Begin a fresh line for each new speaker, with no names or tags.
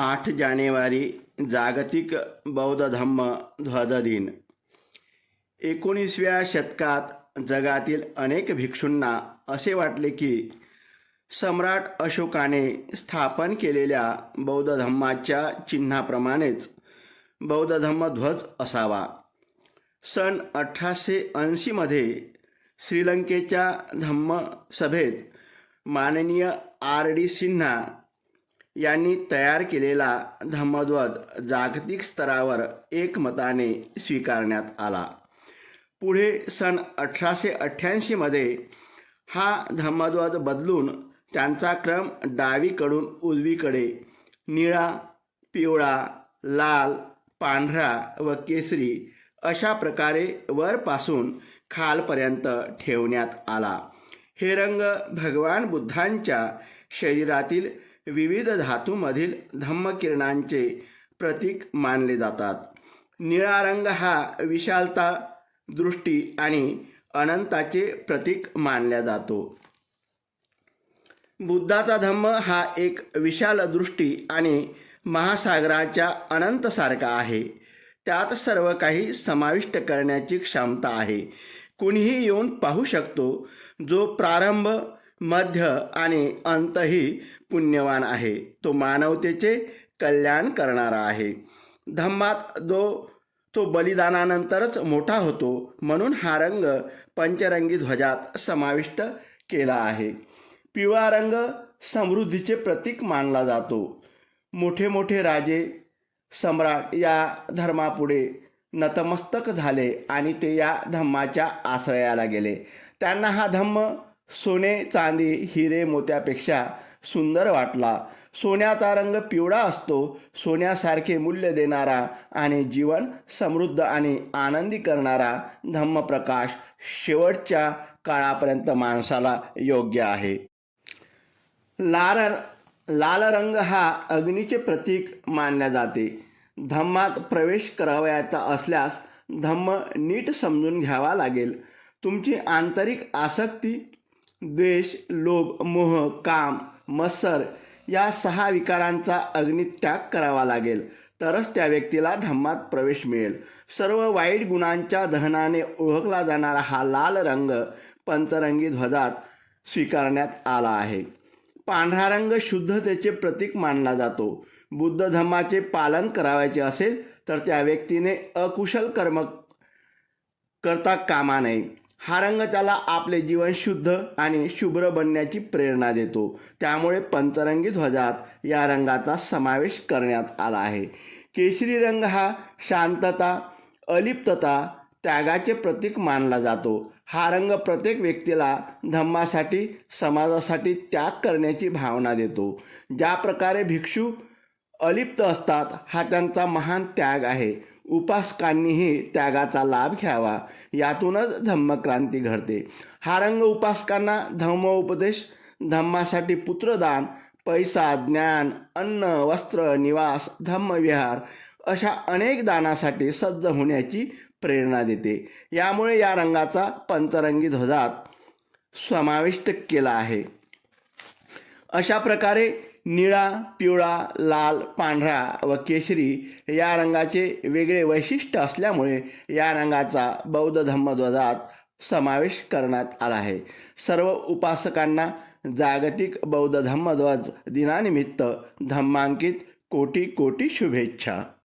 आठ जानेवारी जागतिक बौद्ध धम्म ध्वज दिन एकोणीसव्या शतकात जगातील अनेक भिक्षूंना असे वाटले की सम्राट अशोकाने स्थापन केलेल्या बौद्ध धम्माच्या चिन्हाप्रमाणेच बौद्ध धम्म ध्वज असावा. सन अठराशे ऐंशीमध्ये श्रीलंकेच्या धम्म सभेत माननीय आर डी सिन्हा यांनी तयार केलेला धम्मध्वज जागतिक स्तरावर एकमताने स्वीकारण्यात आला. पुढे सन अठराशे अठ्ठ्याऐंशीमध्ये हा धम्मध्वज बदलून त्यांचा क्रम डावीकडून उजवीकडे निळा पिवळा लाल पांढरा व केसरी अशा प्रकारे वरपासून खालपर्यंत ठेवण्यात आला. हे रंग भगवान बुद्धांच्या शरीरातील विविध धातूमधील धम्मकिरणांचे प्रतीक मानले जातात. निळा रंग हा विशालता दृष्टी आणि अनंताचे प्रतीक मानला जातो. बुद्धाचा धम्म हा एक विशाल दृष्टी आणि महासागराच्या अनंतसारखा आहे. त्यात सर्व काही समाविष्ट करण्याची क्षमता आहे. कुणीही येऊन पाहू शकतो जो प्रारंभ मध्य आणि अंतही पुण्यवान आहे. तो मानवतेचे कल्याण करणारा आहे. धम्मात जो तो बलिदानानंतरच मोठा होतो म्हणून हा रंग पंचरंगी ध्वजात समाविष्ट केला आहे. पिवळा रंग समृद्धीचे प्रतीक मानला जातो. मोठे मोठे राजे सम्राट या धर्मापुढे नतमस्तक झाले आणि ते या धम्माच्या आश्रयाला गेले. त्यांना हा धम्म सोने चांदी हिरे मोत्यापेक्षा सुंदर वाटला. सोन्याचा रंग पिवळा असतो सोन्यासारखे मूल्य देणारा आणि जीवन समृद्ध आणि आनंदी करणारा धम्मप्रकाश शेवटच्या काळापर्यंत माणसाला योग्य आहे. लाल लाल रंग हा अग्नीचे प्रतीक मानल्या जाते. धम्मात प्रवेश करावयाचा असल्यास धम्म नीट समजून घ्यावा लागेल. तुमची आंतरिक आसक्ती द्वेष लोभ मोह काम मत्सर या सहा विकारांचा अग्नित्याग करावा लागेल. तरच त्या व्यक्तीला धम्मात प्रवेश मिळेल. सर्व वाईट गुणांच्या दहनाने ओळखला जाणारा हा लाल रंग पंचरंगी ध्वजात स्वीकारण्यात आला आहे. पांढरा रंग शुद्धतेचे प्रतीक मानला जातो. बुद्ध धम्माचे पालन करावायचे असेल तर त्या व्यक्तीने अकुशल कर्म करता कामा नये. हा रंग त्याला आपले जीवन शुद्ध आणि शुभ्र बनण्याची प्रेरणा देतो. त्यामुळे पंचरंगी ध्वजात या रंगाचा समावेश करण्यात आला आहे. केशरी रंग हा शांतता अलिप्तता त्यागाचे प्रतीक मानला जातो. हा रंग प्रत्येक व्यक्तीला धम्मासाठी समाजासाठी त्याग करण्याची भावना देतो. ज्या प्रकारे भिक्षू अलिप्त असतात हा त्यांचा महान त्याग आहे. उपासकांनीही त्यागाचा लाभ घ्यावा. यातूनच धम्मक्रांती घडते. हा रंग उपासकांना धम्मोपदेश धम्मासाठी पुत्रदान पैसा ज्ञान अन्न वस्त्र निवास धम्मविहार अशा अनेक दानासाठी सज्ज होण्याची प्रेरणा देते. यामुळे या रंगाचा पंचरंगी ध्वजात समाविष्ट केला आहे. अशा प्रकारे निळा पिवळा लाल पांढरा व केशरी या रंगाचे वेगळे वैशिष्ट्य असल्यामुळे या रंगाचा बौद्ध धम्मध्वजात समावेश करण्यात आला आहे. सर्व उपासकांना जागतिक बौद्ध धम्मध्वज दिनानिमित्त धम्मांकित कोटी कोटी शुभेच्छा.